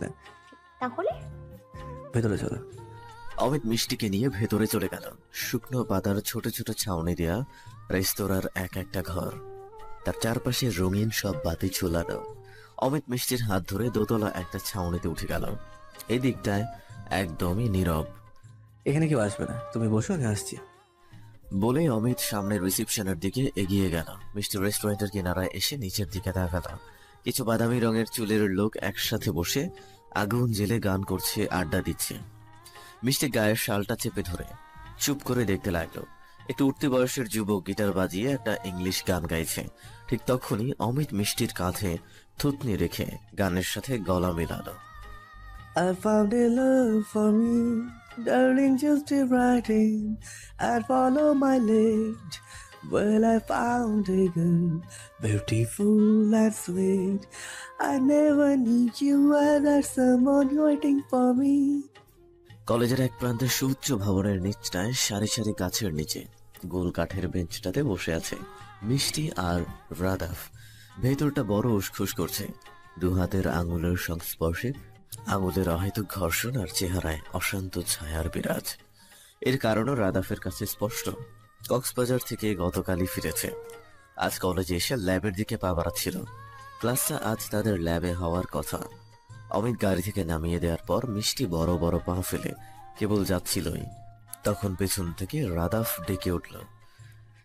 না তাহলে? ভেতরে চলো। অমিত মিষ্টিকে নিয়ে ভেতরে চলে গেল। শুকনো পাতার ছোট ছোট ছাউনি দেয়া রেস্তোরাঁর এক একটা ঘর। তার চারপাশে রঙিন সব বাতি ঝুলানো। অমিত মিষ্টির হাত ধরে দোতলা একটা ছাউনিতে উঠে গেল। এই দিকটায় একদমই নীরব। এখানে কেউ আসবে না। তুমি বসো আমি আসছি। বলে অমিত সামনের রিসেপশনের দিকে এগিয়ে গেল। মিষ্টি রেস্টুরেন্টের কিনারায় এসে নিচের দিকে তাকাল। কিছু বাদামি রঙের চুলের লোক একসাথে বসে আগুন জেলে গান করছে আড্ডা দিচ্ছে। মিষ্টি গায়ের শালটা চেপে ধরে চুপ করে দেখতে লাগল। একটু উঠতি বয়সের যুবক গিটার বাজিয়ে একটা ইংলিশ গান গাইছে। ঠিক তখনই অমিত মিষ্টির কাঁধে থুতনি রেখে গানের সাথে গলা মেলালো। I found a love for me, darling, just a writing. I'd follow my lead. Well, I found a girl, beautiful and sweet. I never need you, and there's someone waiting for me. কলেজের এক প্রান্তে সুউচ্চ ভবনের নিচটায় সারি সারি গাছের নিচে গোল কাঠের বেঞ্চটাতে বসে আছে মিষ্টি আর রাদাফ ভেতরটা বড় উসখুস করছে দু হাতের আঙুলের সংস্পর্শে আঙুলের অহেতুক ঘর্ষণ আর চেহারায় অশান্ত ছায়ার বিরাজ। এর কারণও রাদাফের কাছে স্পষ্ট, কক্সবাজার থেকে গতকালই ফিরেছে। আজ কলেজে এসে ল্যাবের দিকে পা বাড়াচ্ছিল। ক্লাসটা আজ তাদের ল্যাবে হওয়ার কথা। অমিত গাড়ি থেকে নামিয়ে দেওয়ার পর মিষ্টি বড় বড় পা ফেলে কেবল যাচ্ছিলই। তখন পেছন থেকে রাদাফ ডেকে উঠল।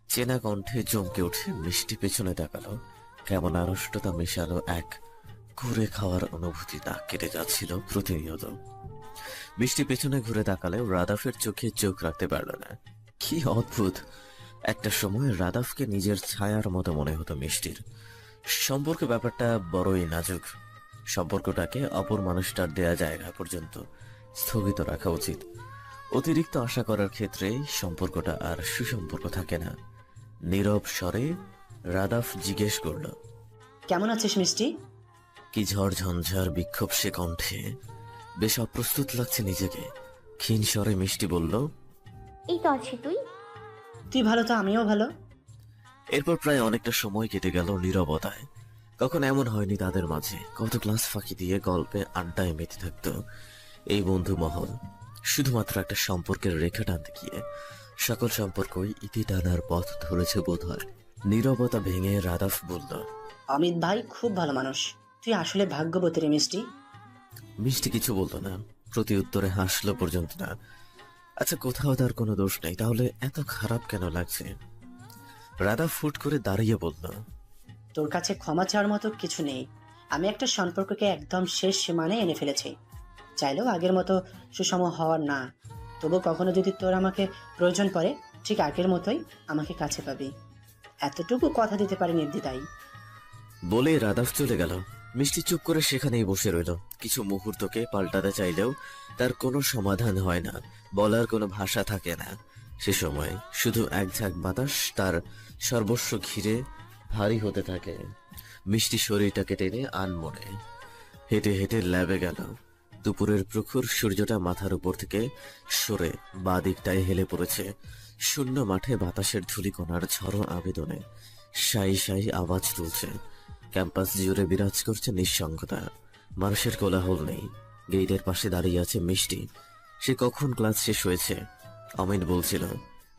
চেনা কণ্ঠে চমকে উঠে মিষ্টি পেছনে তাকালো। কেমন আড়ষ্টতা মেশালো এক ঘুরে খাওয়ার অনুভূতি নাক কেটে যাচ্ছিল প্রতিনিয়ত। মিষ্টি পেছনে ঘুরে তাকালেও রাদাফের চোখে চোখ রাখতে পারল না। কি অদ্ভুত! একটা সময় রাদাফকে নিজের ছায়ার মতো মনে হতো মিষ্টির। সম্পর্ক ব্যাপারটা বড়ই নাজুক। সম্পর্কটাকে অপর মানুষটার দেয়া জায়গা পর্যন্ত স্থগিত রাখা উচিত। অতিরিক্ত আশা করার ক্ষেত্রে সম্পর্কটা আর সুসম্পর্ক থাকে না। নীরব স্বরে রাদাফ জিজ্ঞেস করল, কেমন আছিস মিষ্টি? কি ঝড় ঝঞ্ঝার বিক্ষোভ সে কণ্ঠে? বেশ অপ্রস্তুত লাগছে নিজেকে। ক্ষীণ স্বরে মিষ্টি বলল এই তো আছি তুই? তুই ভালো তো আমিও ভালো। এরপর প্রায় অনেকটা সময় কেটে গেল নীরবতায়। কখন এমন হয়নি তাদের মাঝে। কত ক্লাস ফাঁকি দিয়ে গল্পে আড্ডায় মেতে থাকতো এই বন্ধু মহল। শুধুমাত্র একটা সম্পর্কের রেখা টানতে গিয়ে সকল সম্পর্কই ইতি টানার পথ ধরেছে বোধ হয় নীরবতা ভেঙে রাদাফ বলল অমিত ভাই খুব ভালো মানুষ। তুই আসলে ভাগ্যবতী রে মিষ্টি? মিষ্টি কিছু বলতো না। প্রতি উত্তরে হাসলো পর্যন্ত না। আচ্ছা কোথাও তার কোনো দোষ নেই। তাহলে এত খারাপ কেন লাগছে? রাধা ফুট করে দাঁড়িয়ে বলল তোর কাছে ক্ষমা চাওয়ার মতো কিছু নেই। আমি একটা সম্পর্ককে একদম শেষ সীমানায় এনে ফেলেছি। চাইলেও আগের মতো সুষম হওয়ার না। তবু কখনো যদি তোর আমাকে প্রয়োজন পড়ে ঠিক আগের মতোই আমাকে কাছে পাবি। এতটুকু কথা দিতে পারি নির্দ্বিধাই বলে রাদাফ চলে গেল। মিষ্টি চুপ করে সেখানেই বসে রইল। কিছু মুহূর্তকে পাল্টাতে চাইলেও তার কোনো সমাধান হয় না, বলার কোনো ভাষা থাকে না। সে সময় শুধু এক ঝাঁক বাতাস তার সর্বস্ব ঘিরে ভারী হতে থাকে। মিষ্টি শরীরটাকে টেনে আনমনে হেঁটে হেঁটে ল্যাবে গেল। দুপুরের প্রখর সূর্যটা মাথার উপর থেকে সরে বা দিকটায় হেলে পড়েছে। শূন্য মাঠে বাতাসের ধূলিকণার ঝড়ো আবেদনে সাই সাই আওয়াজ তুলছে। ক্যাম্পাস জুড়ে বিরাজ করছে নিঃসঙ্গতা। মানুষের কোলাহল নেই। গেইটের পাশে দাঁড়িয়ে আছে মিষ্টি। সে কখন ক্লাস শেষ হয়েছে? অমিত বলছিল,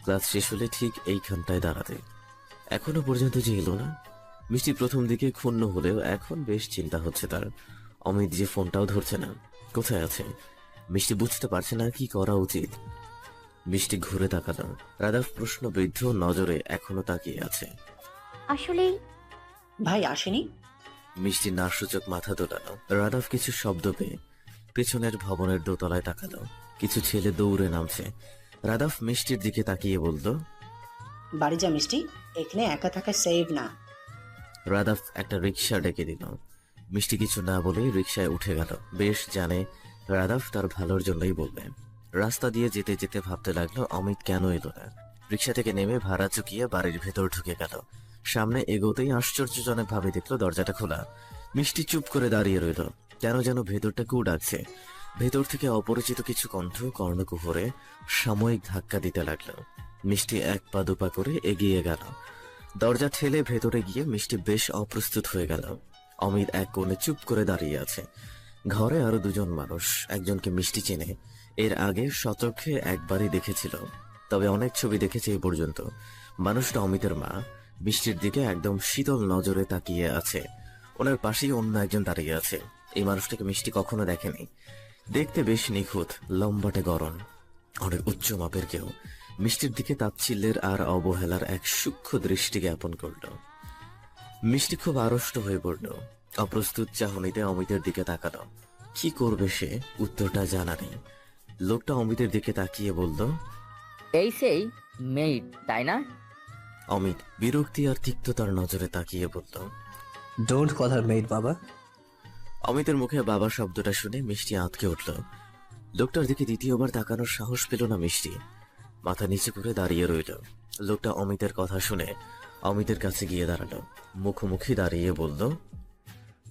ক্লাস শেষ হলে ঠিক এইখানটায় দাঁড়াতে। এখনও পর্যন্ত যে এলো না। মিষ্টি প্রথম দিকে ক্ষুণ্ণ হলেও এখন বেশ চিন্তা হচ্ছে তার। অমিত যে ফোনটাও ধরছে না, কোথায় আছে? মিষ্টি বুঝতে পারছে না কি করা উচিত। মিষ্টি ঘুরে তাকালো। রাধাফ প্রশ্নবিদ্ধ নজরে এখনও তাকিয়ে আছে। আসলে ভাই আসেনি? মিষ্টি নাসূচক মাথা দোলানো রাধাফ কিছু শব্দ পেয়ে পেছনের ভবনের দোতলায় তাকালো। কিছু ছেলে দৌড়ে নামছে। রাধাফ মিষ্টির দিকে তাকিয়ে বলল বাড়ি যা মিষ্টি এখানে একা থাকা সেভ না। রাধাফ একটা রিক্সা ডেকে দিল। মিষ্টি কিছু না বলেই রিক্সায় উঠে গেল। বেশ জানে রাধাফ তার ভালোর জন্যই বলবে। রাস্তা দিয়ে যেতে যেতে ভাবতে লাগল অমিত কেন এলো না? রিক্সা থেকে নেমে ভাড়া চুকিয়ে বাড়ির ভেতর ঢুকে গেল। সামনে এগোতেই আশ্চর্যজনক ভাবে দেখল দরজাটা খোলা। মিষ্টি চুপ করে দাঁড়িয়ে রইল, কেন যেন ভেতরটা কু ডাকছে ভেতর থেকে অপরিচিত কিছু কণ্ঠ কর্ণকুহরে সাময়িক ধাক্কা দিতে লাগল। মিষ্টি এক পা দুপা করে এগিয়ে গেল। দরজা ঠেলে ভেতরে গিয়ে মিষ্টি বেশ অপ্রস্তুত হয়ে গেল। অমিত এক কোণে চুপ করে দাঁড়িয়ে আছে। ঘরে আরও দুজন মানুষ, একজনকে মিষ্টি চেনে। এর আগে সচক্ষে একবারই দেখেছিল, তবে অনেক ছবি দেখেছে এই পর্যন্ত। মানুষটা অমিতের মা। মিষ্টির দিকে একদম শীতল নজরে তাকিয়ে আছে। ওনার পাশেই অন্য একজন দাঁড়িয়ে আছে। এই মানুষটাকে মিষ্টি কখনো দেখেনি। দেখতে বেশ নিখুঁত, লম্বাটে গরম অনেক উচ্চ মাপের কেউ। মিষ্টির দিকে তাচ্ছিল্যের আর অবহেলার এক সূক্ষ্ম দৃষ্টি জ্ঞাপন করল। মিষ্টি খুব আড়ষ্ট হয়ে পড়ল। অপ্রস্তুত চাহনিতে অমিতের দিকে তাকালো। কি করবে সে? উত্তরটা জানা নেই। লোকটা অমিতের দিকে তাকিয়ে বলল, এই সেই মেইড তাই না? অমিত বিরক্তি আর তিক্ততার নজরে তাকিয়ে বলল ডোন্ট কল হার মেড বাবা। অমিতের মুখে বাবা শব্দটা শুনে মিষ্টি আঁতকে উঠল। লোকটার দিকে দ্বিতীয়বার তাকানোর সাহস পেল না মিষ্টি। মাথা নিচু করে দাঁড়িয়ে রইল। লোকটা অমিতের কথা শুনে অমিতের কাছে গিয়ে দাঁড়াল। মুখোমুখি দাঁড়িয়ে বলল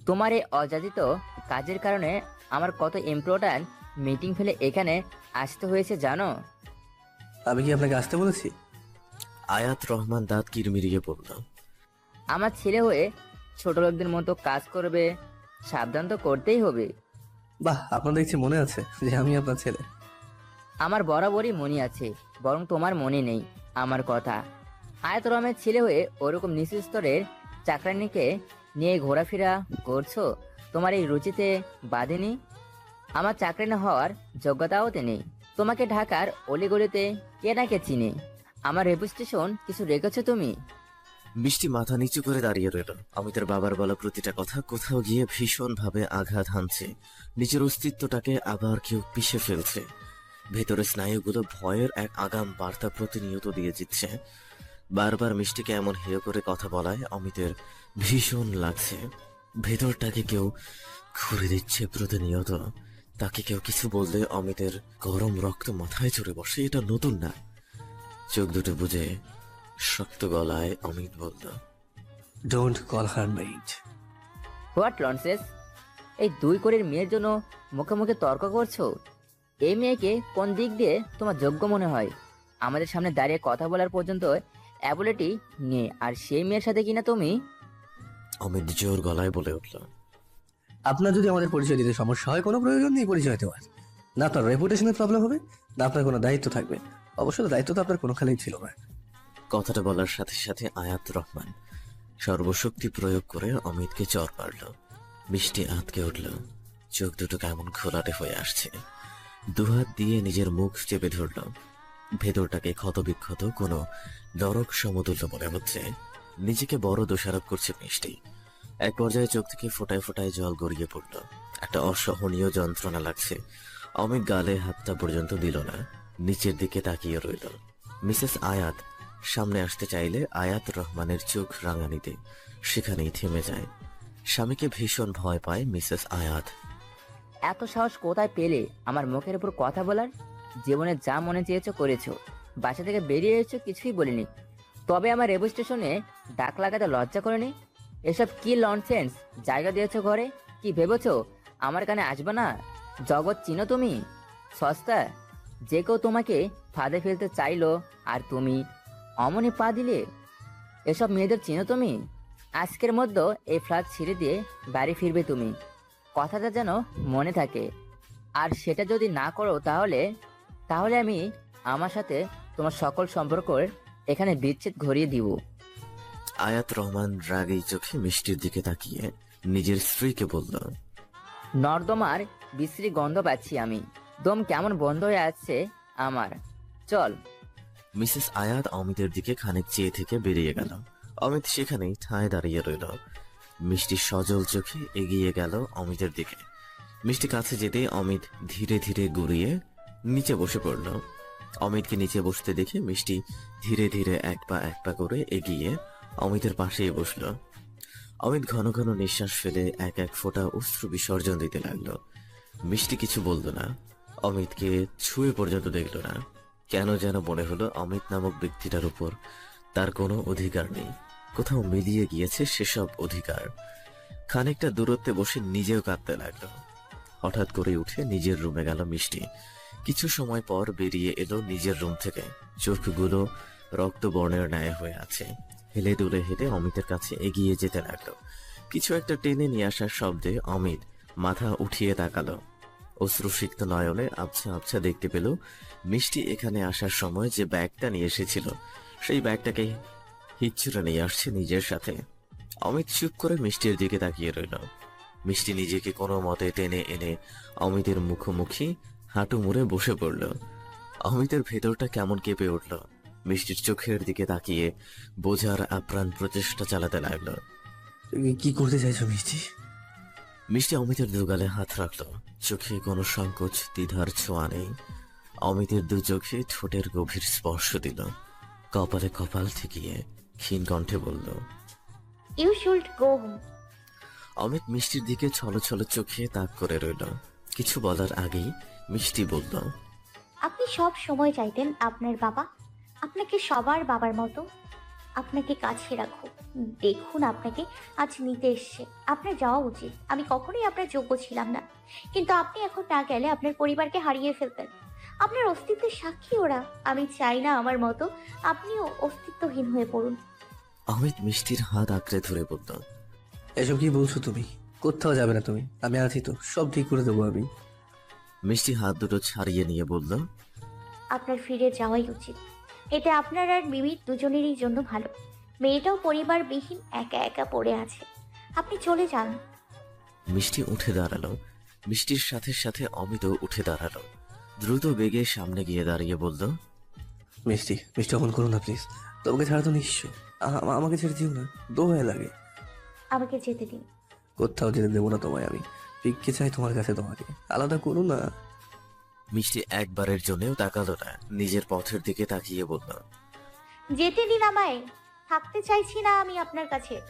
তোমার এই অযাচিত কাজের কারণে আমার কত ইম্পর্ট্যান্ট মিটিং ফেলে এখানে আসতে হয়েছে জানো? আমি কি আপনাকে আসতে বলেছি? আয়াত রহমান দাঁত কিরমিরিয়ে বলল আমার ছেলে হয়ে ছোট লোকদের মতো কাজ করবে সাবধান তো করতেই হবে। বাহ আপনার দেখছি মনে আছে যে আমি আপনার ছেলে? আমার বরাবরই মনে আছে বরং তোমার মনে নেই আমার কথা। আয়াত রহমের ছেলে হয়ে ওরকম নিচু স্তরের চাকরানিকে নিয়ে ঘোরাফেরা করছ? তোমার এই রুচিতে বাঁধেনি আমার চাকরানি হওয়ার যোগ্যতাও তে নেই। তোমাকে ঢাকার অলিগলিতে কে না কে চিনে? আমার রেপুটেশন কিছু রেখেছো তুমি? মিষ্টি মাথা নিচু করে দাঁড়িয়ে রইল। অমিতের বাবার বলা প্রতিটা কথা কোথাও গিয়ে ভীষণ ভাবে আঘাত হানছে। নিজের অস্তিত্বটাকে আবার কেউ পিষে ফেলছে। ভেতরে স্নায়ুগুলো ভয়ের এক আগাম বার্তা প্রতিনিয়ত দিয়ে দিচ্ছে। বারবার মিষ্টিকে এমন হেয় করে কথা বলায় অমিতের ভীষণ লাগছে। ভেতরটাকে কেউ ঘুরে দিচ্ছে প্রতিনিয়ত। তাকে কেউ কিছু বললে অমিতের গরম রক্ত মাথায় চড়ে বসে। এটা নতুন না। চোখ দুটো বুঝে শক্ত গলায় অমিত বলল don't call her maid what nonsense এই দুই কোরের মেয়ের জন্য মুখে মুখে তর্ক করছ? এই মেয়েকে কোন দিক দিয়ে তোমার যোগ্য মনে হয়? আমাদের সামনে দাঁড়িয়ে কথা বলার পর্যন্ত অ্যাবিলিটি নেই। আর সেই মেয়ের সাথে কিনা তুমি? অমিত জোর গলায় বলে উঠল আপনার যদি আমাদের পরিচয় দিতে সমস্যা হয় কোনো প্রয়োজন নেই পরিচয় দেওয়ার। না আপনার রেপুটেশনের প্রবলেম হবে না আপনার কোনো দায়িত্ব থাকবে। অবশ্য দায়িত্ব তো আপনার কোনো খালেই ছিল না। কথাটা বলার সাথে সাথে আয়াত রহমান সর্বশক্তি প্রয়োগ করে অমিতকে চর মারল মিষ্টি আঁতকে উঠল। চোখ দুটো কেমন ঘোলাটে হয়ে আসছে। দুহাত দিয়ে নিজের মুখ চেপে ধরল। ভেতরটাকে ক্ষতবিক্ষত কোনো নরক সমতুল্য মনে হচ্ছে। নিজেকে বড় দোষারোপ করছে মিষ্টি। এক পর্যায়ে চোখ থেকে ফোটায় ফোটায় জল গড়িয়ে পড়ল। একটা অসহনীয় যন্ত্রণা লাগছে। অমিত গালে হাতটা পর্যন্ত দিল না। নিচের দিকে তাকিয়ে রইল। মিসেস আয়াত সামনে আসতে চাইলে আয়াত রহমানের চোখ রাঙানিতে সেখানেই থেমে যায়। স্বামীকে ভীষণ ভয় পায় মিসেস আয়াত। এত সাহস কোথায় পেলে? আমার মুখের উপর কথা বলার? জীবনে যা মনে চেয়েছো করেছ। বাসা থেকে বেরিয়ে এসেছ কিছুই বলিনি। তবে আমার রেবু স্টেশনে ডাক লাগাতে লজ্জা করেনি? এসব কি লনসেন্স জায়গা দিয়েছ ঘরে? কি ভেবেছো? আমার কানে আসবে না? জগৎ চিনো তুমি? সস্তা? যে কেউ তোমাকে ফাঁদে ফেলতে চাইলো আর তুমি অমনি পা দিলে? এসব মেয়েদের চিনো তুমি? আজকের মধ্যে এই ফ্ল্যাট ছেড়ে দিয়ে বাড়ি ফিরবে তুমি। কথাটা যেন মনে থাকে। আর সেটা যদি না করো তাহলে তাহলে আমি আমার সাথে তোমার সকল সম্পর্কের এখানে বিচ্ছেদ ঘরিয়ে দিব। আয়াত রহমান রাগেই চোখে মিষ্টির দিকে তাকিয়ে নিজের স্ত্রীকে বলল নর্দমার বিশ্রী গন্ধ পাচ্ছি আমি। দম কেমন বন্ধ হয়ে আছে আমার। চল। মিসেস আয়াত অমিতের দিকে খানিক চেয়ে থেকে বেরিয়ে গেল। অমিত সেখানেই ঠায় দাঁড়িয়ে রইল। মিষ্টি সজল চোখে এগিয়ে গেল অমিতের দিকে। মিষ্টি কাছে যেতে অমিত ধীরে ধীরে গুড়িয়ে নিচে বসে পড়ল। অমিতকে নিচে বসতে দেখে মিষ্টি ধীরে ধীরে এক পা এক পা করে এগিয়ে অমিতের পাশেই বসল। অমিত ঘন ঘন নিঃশ্বাস ফেলে এক এক ফোঁটা অশ্রু বিসর্জন দিতে লাগল। মিষ্টি কিছু বলতো না। অমিতকে ছুঁয়ে পর্যন্ত দেখল না। কেন যেন মনে হলো অমিত নামক ব্যক্তিটার উপর তার কোনো অধিকার নেই। কোথাও মিলিয়ে গিয়েছে সেসব অধিকার। খানিকটা দূরত্বে বসে নিজেও কাঁদতে লাগল। হঠাৎ করে উঠে নিজের রুমে গেল মিষ্টি। কিছু সময় পর বেরিয়ে এলো নিজের রুম থেকে। চোখগুলো রক্তবর্ণের ন্যায় হয়ে আছে। হেলে দুলে হেঁটে অমিতের কাছে এগিয়ে যেতে লাগল। কিছু একটা টেনে নিয়ে আসার শব্দে অমিত মাথা উঠিয়ে তাকালো। অশ্রুসিক্ত নয়নে আবছা আবছা দেখতে পেল মিষ্টি এখানে আসার সময় যে ব্যাগটা নিয়ে এসেছিল। সেই ব্যাগটাকে হিচ্ছুরে নিয়ে আসছে নিজের সাথে। অমিত চুপ করে মিষ্টির দিকে তাকিয়ে রইল। মিষ্টি নিজেকে কোনো মতে টেনে এনে অমিতের মুখোমুখি হাঁটু মুড়ে বসে পড়ল। অমিতের ভেতরটা কেমন কেঁপে উঠল। মিষ্টির চোখের দিকে তাকিয়ে বোঝার আপ্রাণ প্রচেষ্টা চালাতে লাগল। তুমি কি করতে চাইছো মিষ্টি? মিষ্টি অমিতের দুগালে হাত রাখল। চোখে কোনো সংকোচ দ্বিধার ছোঁয়া নেই। অমিতের দু চোখে ঠোঁটের গভীর স্পর্শ দিল। কপালে কপাল ঠেকিয়ে ক্ষীণ কণ্ঠে বলল you should go home Amit মিষ্টির দিকে ছলো ছলো চোখে তাক করে রইল। কিছু বলার আগেই মিষ্টি বলল আপনি সব সময় চাইতেন আপনার বাবা। আপনাকে সবার বাবার মতো। আপনাকে কাছে রাখো। দেখুন আপনাকে আজ নিতে এসছে। আপনার যাওয়া উচিত। আমি কখনোই আপনার যোগ্য ছিলাম না। কিন্তু আপনি এখন না গেলে আপনার পরিবারকে হারিয়ে ফেলতেন। আপনার অস্তিত্বের সাক্ষী ওরা। আমি চাই না আমার মতো আপনিও অস্তিত্বহীন হয়ে পড়ুন। অমিত মিষ্টির হাত আঁকড়ে ধরে বলল এসব কি বলছো তুমি? কোথাও যাবে না তুমি। আমি আছি তো। সব ঠিক করে দেবো আমি। মিষ্টি হাত দুটো ছাড়িয়ে নিয়ে বলল আপনার ফিরে যাওয়াই উচিত। এতে আপনার আর মিমির দুজনেরই জন্য ভালো। মেয়েটাও পরিবারবিহীন একা একা পড়ে আছে। আপনি চলে যান। মিষ্টি উঠে দাঁড়াল। মিষ্টির সাথে সাথে অমিতও উঠে দাঁড়াল। দ্রুত বেগে সামনে গিয়ে দাঁড়িয়ে বলল মিষ্টি মিষ্টি অমন করো না প্লিজ তোমাকে ছাড়া তো আ- আমাকে ছেড়ে দিও না। দোহায় লাগে। আমাকে যেতে দিন। কোথাও যেতে দেবো না তোমায় আমি। পিককে চাই তোমার কাছে তোমাকে। আলাদা করো না। মিষ্টি একবারের জন্যও তাকালো না। নিজের পথের দিকে তাকিয়ে বলল যেতে দিন আমায়। থাকতে চাইছি না আমি আপনার কাছে।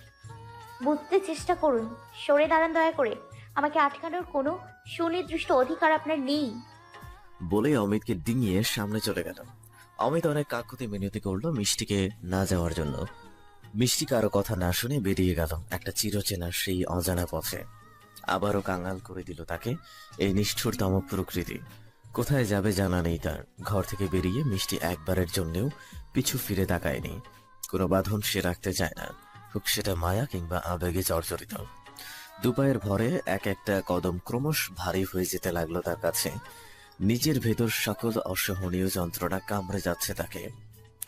বুঝতে চেষ্টা করুন। সরে দাঁড়ান দয়া করে। আমাকে আটকানোর কোনো সুনির্দিষ্ট অধিকার আপনার নেই। বলে অমিতকে ডিঙিয়ে সামনে চলে গেল। অমিত অনেক কাকুতি মিনতি করল মিষ্টিকে না যাওয়ার জন্য। মিষ্টি কারও কথা না শুনে বেরিয়ে গেল একটা চিরচেনা সেই অজানা পথে। আবারও কাঙাল করে দিল তাকে এই নিষ্ঠুরতম প্রকৃতি। কোথায় যাবে জানা নেই তার। ঘর থেকে বেরিয়ে মিষ্টি একবারের জন্যেও পিছু ফিরে তাকায়নি। কোনো বাঁধন সে রাখতে চায় না। হোক সেটা মায়া কিংবা আবেগে জর্জরিত। দুপায়ের ভরে এক একটা কদম ক্রমশ ভারী হয়ে যেতে লাগল তার কাছে। নিজের ভেতর সকল অসহনীয় যন্ত্রণা কামড়ে যাচ্ছে তাকে।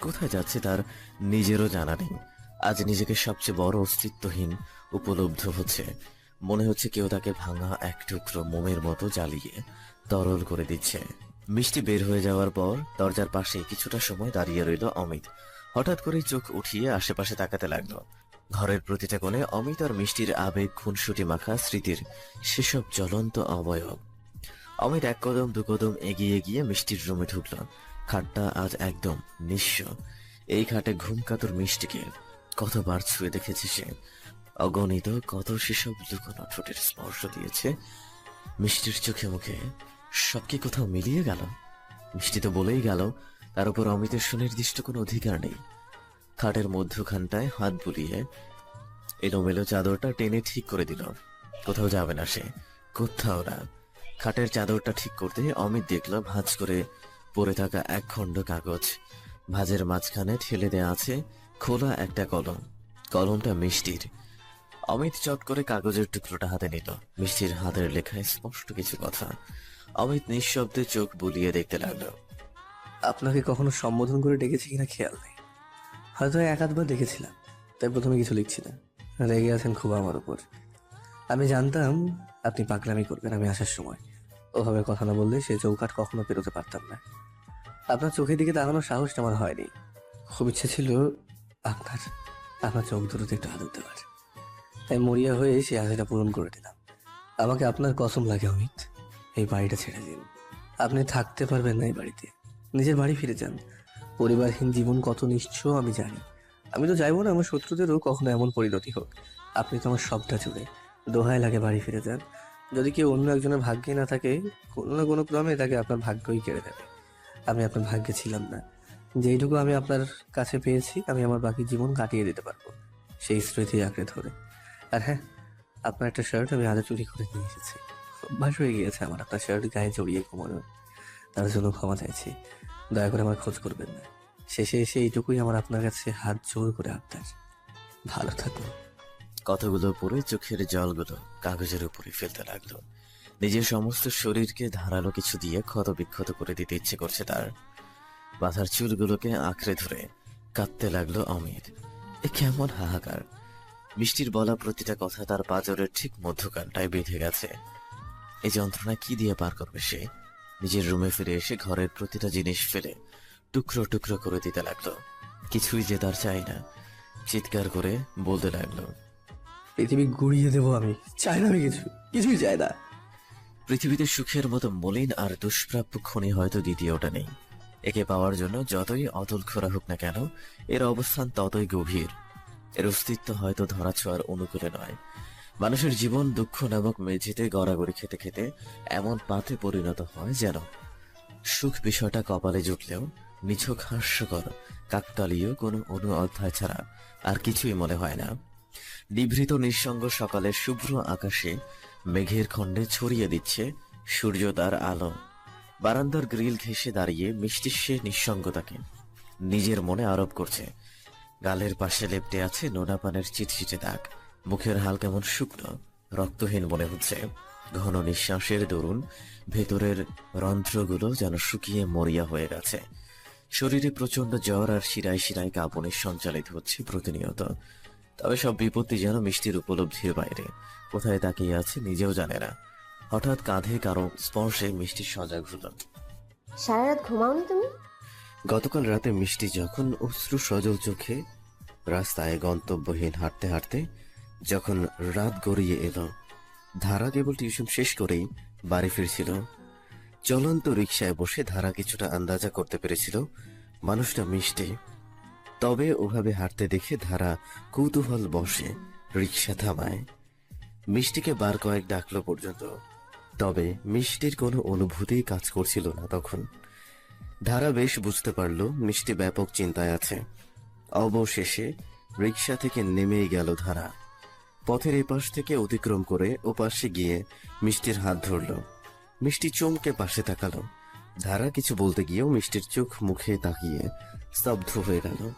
কোথায় যাচ্ছে তার নিজেরও জানা নেই। আজ নিজেকে সবচেয়ে বড় অস্তিত্বহীন উপলব্ধ হচ্ছে। মনে হচ্ছে কেউ তাকে ভাঙা এক টুকরো মোমের মতো জ্বালিয়ে তরল করে দিচ্ছে। মিষ্টি বের হয়ে যাওয়ার পর দরজার পাশে কিছুটা সময় দাঁড়িয়ে রইল অমিত। হঠাৎ করে চোখ উঠিয়ে আশেপাশে তাকাতে লাগল। ঘরের প্রতিটা কোণে অমিত আর মিষ্টির আবেগ, খুনসুটি মাখা স্মৃতির সেসব জ্বলন্ত অবয়ব। অমিত এক কদম, দু কদম এগিয়ে গিয়ে মিষ্টির রুমে ঢুকল। খাটটা আজ একদম নিঃস্ব। এই খাটে ঘুম কাতর মিষ্টিকে কতবার ছুঁয়ে দেখেছে সে। অগণিত কত সেসব লুকোনো ঠোঁটের স্পর্শ দিয়েছে। মিষ্টির চোখে মুখে সব কি কোথাও মিলিয়ে গেল? মিষ্টি তো বলেই গেল, তার উপর অমিতের সুনির্দিষ্ট কোনো অধিকার নেই। খাটের মধ্যখানটায় হাত বুলিয়ে এলোমেলো চাদরটা টেনে ঠিক করে দিল। কোথাও যাবে না সে, কোথাও না। খাটের চাদরটা ঠিক করতে অমিত দেখল ভাঁজ করে পড়ে থাকা এক খণ্ড কাগজ। ভাঁজের মাঝখানে ঠেলে দেয়া আছে খোলা একটা কলম। কলমটা মিষ্টির। অমিত চট করে কাগজের টুকরোটা হাতে নিল। মিষ্টির হাতের লেখায় স্পষ্ট কিছু কথা। অমিত নিঃশব্দে চোখ বুলিয়ে দেখতে লাগল। আপনাকে কখনো সম্বোধন করে ডেকেছি কিনা খেয়াল নেই। হয়তো এক আধবার দেখেছিলাম তাই প্রথমে কিছু লিখছি না রেগে আছেন খুব আমার উপর। আমি জানতাম আপনি পাগলামি করবেন আমি আসার সময়। ওভাবে কথা না বললে সে চৌকাট কখনো পেরোতে পারতাম না। আপনার চোখের দিকে তাকানোর সাহসটা আমার হয়নি। খুব ইচ্ছে ছিল আপনার আপনার চোখ দুটোতে একটু আদর দেওয়ার তাই মরিয়া হয়ে সে আশাটা পূরণ করে দিলাম। আমাকে আপনার কসম লাগে, অমিত। এই বাড়িটা ছেড়ে দিন। আপনি থাকতে পারবেন না এই বাড়িতে। নিজের বাড়ি ফিরে যান। পরিবারহীন জীবন কত নিশ্চয় আমি জানি। আমি তো চাইব না আমার শত্রুদেরও কখনো এমন পরিণতি হোক। আপনি তো আমার সবটা জুড়ে। দোহায় লাগে বাড়ি ফিরে যান। যদি কেউ অন্য একজনের ভাগ্যে না থাকে, কোনো না কোনো ক্রমে তাকে আপনার ভাগ্যই কেড়ে দেবে আমি আপনার ভাগ্যে ছিলাম না। যেইটুকু আমি আপনার কাছে পেয়েছি, আমি আমার বাকি জীবন কাটিয়ে দিতে পারব। সেই স্মৃতি আঁকড়ে ধরে। আর হ্যাঁ আপনার একটা শার্ট আমি আজও চুরি করে নিয়ে এসেছি। অভ্যাস হয়ে গিয়েছে আমার, আপনার শার্ট গায়ে জড়িয়ে ঘুমানো। তার জন্য ক্ষমা চাইছি। দয়া করে আমার খোঁজ করবেন না। শেষে এসে এইটুকুই আমার আপনার কাছে হাত জোর করে আবদার। ভালো থাকো কথাগুলো পড়ে চোখের জলগুলো কাগজের উপরে ফেলতে লাগল। নিজের সমস্ত শরীরকে ধারালো কিছু দিয়ে ক্ষত বিক্ষত করে দিতে ইচ্ছে করছে তার। মাথার চুলগুলোকে আঁকড়ে ধরে কাঁদতে লাগল অমিত। এ কেমন হাহাকার। মিষ্টির বলা প্রতিটা কথা তার পাজরের ঠিক মধ্যকানটায় বেঁধে গেছে। এই যন্ত্রণা কি দিয়ে পার করবে সে? নিজের রুমে ফিরে এসে ঘরের প্রতিটা জিনিস ফেলে টুকরো টুকরো করে দিতে লাগল। কিছুই যে তার চাই না। চিৎকার করে বলতে লাগল পৃথিবী গুড়িয়ে দেবো আমি। চাই না আমি কিছু। কিছুই চাই না। পৃথিবীতে সুখের মতো মলিন আর দুষ্প্রাপ্য খনি হয়তো দ্বিতীয়টা নেই। একে পাওয়ার জন্য যতই অতল খোরা হোক না কেন এর অবস্থান ততই গভীর। এর অস্তিত্ব হয়তো ধরাছোঁয়ার অনুকূলে নয়। মানুষের জীবন দুঃখ নামক মেঝেতে গড়াগড়ি খেতে খেতে এমন পাতে পরিণত হয় যেন সুখ বিষয়টা কপালে জুটলেও নিছক হাস্যকর, কাকতালীয় কোনো অনু অধ্যায় ছাড়া আর কিছুই মনে হয় না। নিভৃত নিঃসঙ্গ সকালের শুভ্র আকাশে মেঘের খণ্ডে ছড়িয়ে দিচ্ছে সূর্য তার আলো। বারান্দার গ্রিল ঘেঁষে দাঁড়িয়ে মিষ্টি সে নিঃসঙ্গতাকে নিজের মনে আরোপ করছে। গালের পাশে লেপটে আছে নোনা পানের চিটচিটে দাগ। মুখের হাল কেমন শুকনো, রক্তহীন মনে হচ্ছে। ঘন নিঃশ্বাসের দরুন ভেতরের রন্ধ্রগুলো যেন শুকিয়ে মরিয়া হয়ে গেছে। শরীরে প্রচণ্ড জ্বর আর শিরায় শিরায় কাঁপনে সঞ্চালিত হচ্ছে প্রতিনিয়ত। তবে সব বিপত্তি যেন মিষ্টির উপলব্ধির বাইরে। কোথায় তাকিয়ে আছে নিজেও জানে না। হঠাৎ কাঁধে কারও স্পর্শে মিষ্টি সজাগ হলো। সারা রাত ঘুমাওনি তুমি? গতকাল রাতে মিষ্টি যখন অশ্রু সজল চোখে, রাস্তায় গন্তব্যহীন হাঁটতে হাঁটতে যখন রাত গড়িয়ে এলো, ধারা কেবল টিউশন শেষ করেই বাড়ি ফিরছিল। চলন্ত রিক্সায় বসে ধারা কিছুটা আন্দাজা করতে পেরেছিল, মানুষটা মিষ্টি। তবে ওভাবে হাঁটতে দেখে ধারা কৌতূহল বসে রিক্সা থামায়। মিষ্টিকে বার কয়েক ডাকলো পর্যন্ত। তবে মিষ্টির কোনো অনুভূতি কাজ করছিল না তখন। ধারা বেশ বুঝতে পারল মিষ্টি ব্যাপক চিন্তায় আছে। অবশেষে রিক্সা থেকে নেমেই গেল ধারা। পথের এপাশ থেকে অতিক্রম করে ওপাশে গিয়ে মিষ্টির হাত ধরল। মিষ্টি চমকে পাশে তাকালো। ধারা কিছু বলতে গিয়েও মিষ্টির চোখ মুখে তাকিয়ে স্তব্ধ হয়ে গেল।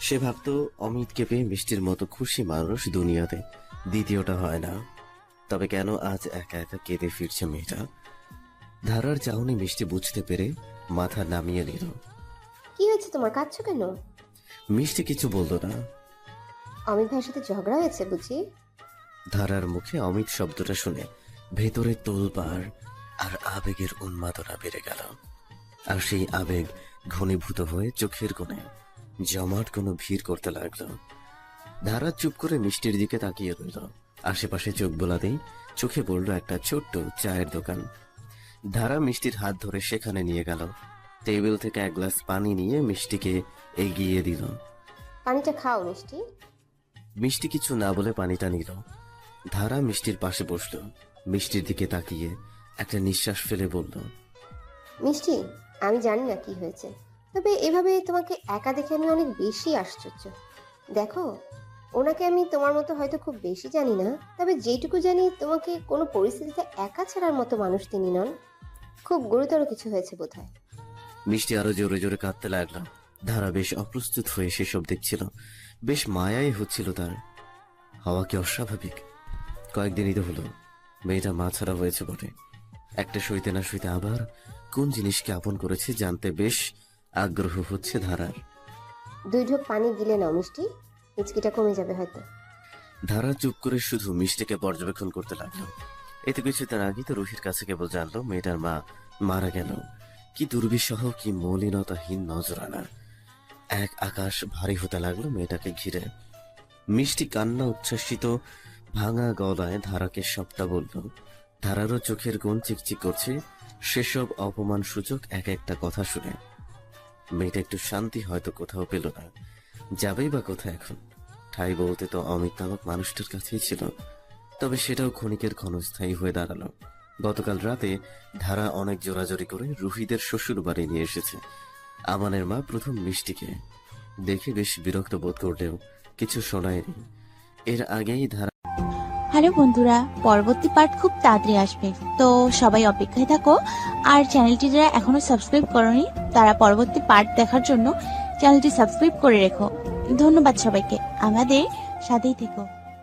সে ভাবত, অমিতকে পেয়ে মিষ্টির মতো খুশি মানুষ দুনিয়াতে দ্বিতীয়টা হয় না। তবে কেন আজ একা একা কেঁদে ফিরছে মেয়েটা? ধারার চাহনি মিষ্টি বুঝতে পেরে মাথা নামিয়ে নিল। কি হয়েছে তোমার? কাঁদছো কেন? মিষ্টি কিছু বলতো না। অমিত ভাইয়ের সাথে ঝগড়া হয়েছে বুঝি? ধারার মুখে অমিত শব্দটা শুনে ভেতরে তোলপাড় আর আবেগের উন্মাদনা বেড়ে গেল। আর সেই আবেগ ঘনীভূত হয়ে চোখের কোণে জমাট কোনো ভিড় করতে লাগল। ধারা চুপ করে মিষ্টির দিকে তাকিয়ে রইল। আশেপাশে চোখ বোলাতেই চোখে পড়ল একটা ছোট্ট চায়ের দোকান। ধারা মিষ্টির হাত ধরে সেখানে নিয়ে গেল। টেবিল থেকে এক গ্লাস পানি নিয়ে মিষ্টিকে এগিয়ে দিল। পানিটা খাও মিষ্টি। মিষ্টি কিছু না বলে পানিটা নিল। ধারা মিষ্টির পাশে বসল। মিষ্টির দিকে তাকিয়ে একটা নিঃশ্বাস ফেলে বলল মিষ্টি আমি জানি না কি হয়েছে। তবে এভাবে তোমাকে একা দেখে আমি অনেক বেশি আশ্চর্য। দেখো ওনাকে আমি তোমার মতো হয়তো খুব বেশি জানি না তবে যেটুকু জানি তোমাকে কোনো পরিস্থিতিতে একা ছাড়ার মতো মানুষ তিনি নন। খুব গুরুতর কিছু হয়েছে বোধহয়। মিষ্টি আরও জোরে জোরে কাঁদতে লাগল। ধারা বেশ অপ্রস্তুত হয়ে সেসব দেখছিল। বেশ মায়াই হচ্ছিল তার। হওয়া কি অস্বাভাবিক? কয়েকদিনই তো হলো। মেয়েটা মা ছাড়া হয়েছে বটে। একটা সইতে না সইতে আবার কোন জিনিসকে আপন করেছে জানতে বেশ আগ্রহ হচ্ছে ধারার। দুই ঢোক পানি গিলে নাও মিষ্টি। হিচকিটা কমে যাবে হয়তো। ধারা চুপ করে শুধু মিষ্টিকে পর্যবেক্ষণ করতে লাগল। এতে কিছুদিন আগে। তো রুহির কাছে কেবল জানলো, মেয়েটার মা মারা গেল। কি দুর্বিষহ, কি মলিনতাহীন নজরানা এক আকাশ ভারী হতে লাগল মেয়েটাকে ঘিরে। মিষ্টি কান্না উচ্ছ্বাসিত, ভাঙা গলায় ধারাকে সবটা বলল, ধারারও চোখের কোণ চিকচিক করছে, সেসব অপমান সূচক এক একটা কথা শুনে। মেয়েটা একটু শান্তি হয়তো কোথাও পেল না। যাবেই বা কোথায় এখন? ঠাই বলতে তো অমিত নামক মানুষটার কাছেই ছিল। তবে সেটাও ক্ষণিকের ক্ষণস্থায়ী হয়ে দাঁড়াল। গতকাল রাতে ধারা অনেক জোরাজোরি করে রুহিদের শ্বশুর বাড়ি নিয়ে এসেছে। আমানের মা প্রথম মিষ্টিকে। দেখে বেশ বিরক্ত বোধ করলেও কিছু শোনায়নি। এর আগেই ধারা হ্যালো বন্ধুরা, পরবর্তী পার্ট খুব তাড়াতাড়ি আসবে। তো সবাই অপেক্ষায় থাকো। আর চ্যানেলটি যারা এখনও সাবস্ক্রাইব করনি, তারা পরবর্তী পার্ট দেখার জন্য চ্যানেলটি সাবস্ক্রাইব করে রেখো। ধন্যবাদ সবাইকে। আমাদের সাথেই থেকো।